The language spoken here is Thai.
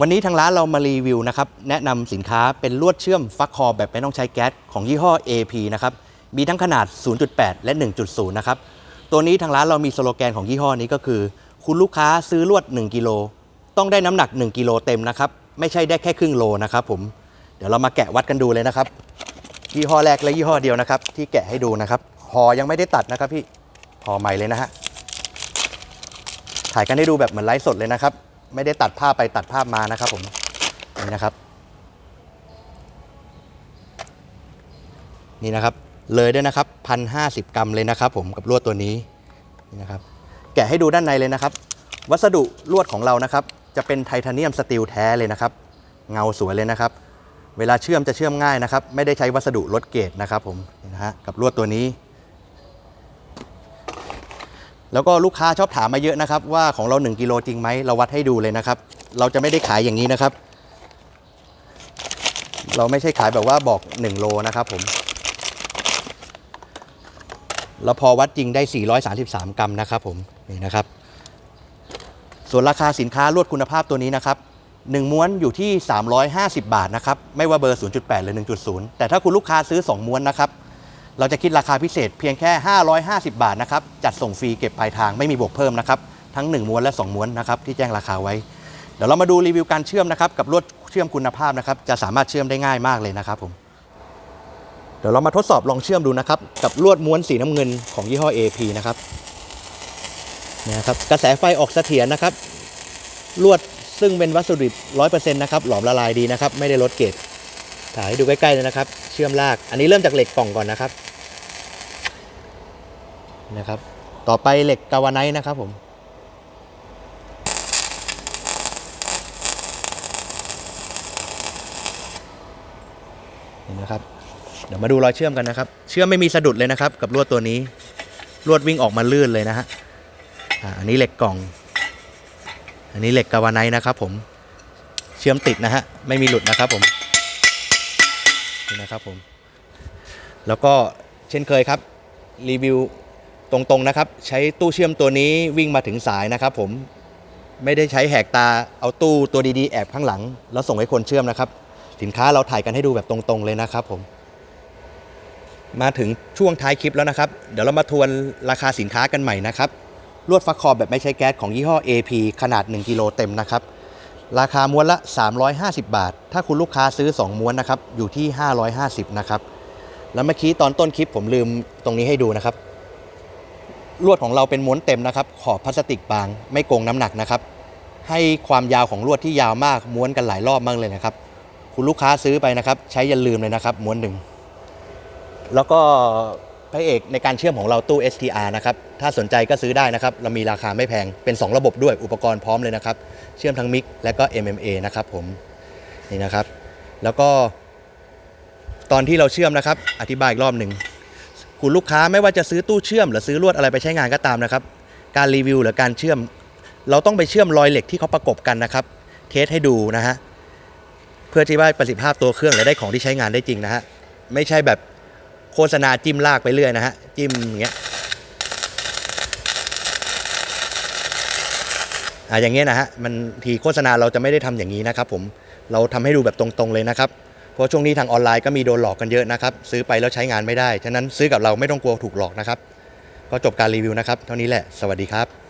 วันนี้ทางร้านเรามารีวิวนะครับแนะนำสินค้าเป็นลวดเชื่อมฟักคอแบบไม่ต้องใช้แก๊สของยี่ห้อ AP นะครับมีทั้งขนาด 0.8 และ 1.0 นะครับตัวนี้ทางร้านเรามีสโลแกนของยี่ห้อนี้ก็คือ คุณลูกค้าซื้อลวด 1 กิโล ต้องได้น้ำหนัก 1 กิโลเต็มนะครับไม่ใช่ได้แค่ครึ่งโลนะครับผมเดี๋ยวเรามาแกะวัดกันดูเลยนะครับยี่ห้อแรกและยี่ห้อเดียวนะครับ ที่แกะให้ดูนะครับหอยังไม่ได้ตัดนะครับพี่ห่อใหม่เลยนะฮะถ่ายกันให้ดูแบบเหมือนไลฟ์สดเลยนะครับ ไม่ได้ตัดภาพไปตัดภาพมานะครับผมนี่นะครับ นี่นะครับ เลยด้วยนะครับพันห้าสิบกรัมเลยนะครับ ผมกับลวดตัวนี้นี่นะครับ แกะให้ดูด้านในเลยนะครับ วัสดุลวดของเรานะครับ จะเป็นไทเทเนียมสตีลแท้เลยนะครับ เงาสวยเลยนะครับ เวลาเชื่อมจะเชื่อมง่ายนะครับ ไม่ได้ใช้วัสดุลดเกรดนะครับ ผมนี่นะฮะกับลวดตัวนี้ แล้วก็ลูกค้าชอบถามมาเยอะนะครับ ว่าของเรา 1กิโลจริงไหมเราวัดให้ดูเลยนะครับ เราจะไม่ได้ขายอย่างนี้นะครับ เราไม่ใช่ขายแบบว่าบอก 1 โลนะครับผมแล้วพอวัดจริงได้ 433 กรัมนะครับผมนี่นะครับ ส่วนราคาสินค้าลวดคุณภาพตัวนี้นะครับ1ม้วนอยู่ที่ 350 บาทนะครับ ไม่ว่าเบอร์ 0.8 หรือ 1.0 แต่ถ้าคุณลูกค้าซื้อ 2 ม้วนนะครับ เราจะคิดราคาพิเศษเพียงแค่ 550 บาทนะครับ จัดส่งฟรีเก็บปลายทางไม่มีบวกเพิ่มนะครับ ทั้ง 1 ม้วนและ 2 ม้วนนะครับที่แจ้งราคาไว้ เดี๋ยวเรามาดูรีวิวการเชื่อมนะครับกับลวดเชื่อมคุณภาพนะครับ จะสามารถเชื่อมได้ง่ายมากเลยนะครับผม เดี๋ยวเรามาทดสอบลองเชื่อมดูนะครับกับลวดม้วนสีน้ำเงินของยี่ห้อ AP นะครับนี่นะครับกระแสไฟออกเสถียรนะครับ ลวดซึ่งเป็นวัสดุดิบ100%นะครับหลอมละลายดีนะครับ ไม่ได้ลดเกรดถ่ายให้ดูใกล้ๆเลยนะครับ ชื่อมลาก อันนี้เริ่มจากเหล็กกล่องก่อนนะครับนะครับ ต่อไปเหล็กกาวาไนท์นะครับผมนี่นะครับ เดี๋ยวมาดูรอยเชื่อมกันนะครับ เชื่อมไม่มีสะดุดเลยนะครับ กับลวดตัวนี้ลวดวิ่งออกมาลื่นเลยนะฮะอันนี้เหล็กกล่อง อันนี้เหล็กกาวาไนท์นะครับผม เชื่อมติดนะฮะ ไม่มีหลุดนะครับผม นี่นะครับผม แล้วก็เช่นเคยครับรีวิวตรงๆนะครับ ใช้ตู้เชื่อมตัวนี้วิ่งมาถึงสายนะครับ ผมไม่ได้ใช้แหกตาเอาตู้ตัวดีๆ แอบข้างหลัง แล้วส่งให้คนเชื่อมนะครับ สินค้าเราถ่ายกันให้ดูแบบตรงๆเลยนะครับผม มาถึงช่วงท้ายคลิปแล้วนะครับ เดี๋ยวเรามาทวนราคาสินค้ากันใหม่นะครับลวดฟักคอบแบบไม่ใช้แก๊สของยี่ห้อ AP ขนาด 1กิโลเต็มนะครับ ราคาม้วนละ 350 บาท ถ้าคุณลูกค้าซื้อ 2 ม้วนนะครับ อยู่ที่ 550 นะครับ แล้วเมื่อกี้ตอนต้นคลิปผมลืมตรงนี้ให้ดูนะครับ ลวดของเราเป็นม้วนเต็มนะครับ ขอบพลาสติกบาง ไม่โกงน้ำหนักนะครับ ให้ความยาวของลวดที่ยาวมาก ม้วนกันหลายรอบมากเลยนะครับ คุณลูกค้าซื้อไปนะครับ ใช้อย่าลืมเลยนะครับ ม้วนหนึ่ง แล้วก็ พระเอกในการเชื่อมของเราตู้ STR นะครับ ถ้าสนใจก็ซื้อได้นะครับ เรามีราคาไม่แพง เป็น 2 ระบบด้วย อุปกรณ์พร้อมเลยนะครับ เชื่อมทั้งมิกและก็ MMA นะครับผม นี่นะครับ แล้วก็ ตอนที่เราเชื่อมนะครับ อธิบายอีกรอบหนึ่ง คุณลูกค้าไม่ว่าจะซื้อตู้เชื่อม หรือซื้อลวดอะไรไปใช้งานก็ตามนะครับ การรีวิวหรือการเชื่อม เราต้องไปเชื่อมรอยเหล็กที่เขาประกบกันนะครับ เทสให้ดูนะฮะ เพื่อที่ว่าประสิทธิภาพตัวเครื่องและได้ของที่ใช้งานได้จริงนะฮะ ไม่ใช่แบบ ฆษณาจิ้มลากไปเรื่อยนะฮะ จิ้มอย่างเงี้ยอ่าอย่างเงี้ยนะฮะมันทีโฆษณาเราจะไม่ได้ทำอย่างนี้นะครับผมเราทำให้ดูแบบตรงๆเลยนะครับ เพราะช่วงนี้ทางออนไลน์ก็มีโดนหลอกกันเยอะนะครับ ซื้อไปแล้วใช้งานไม่ได้ ฉะนั้นซื้อกับเราไม่ต้องกลัวถูกหลอกนะครับ ก็จบการรีวิวนะครับ เท่านี้แหละ สวัสดีครับ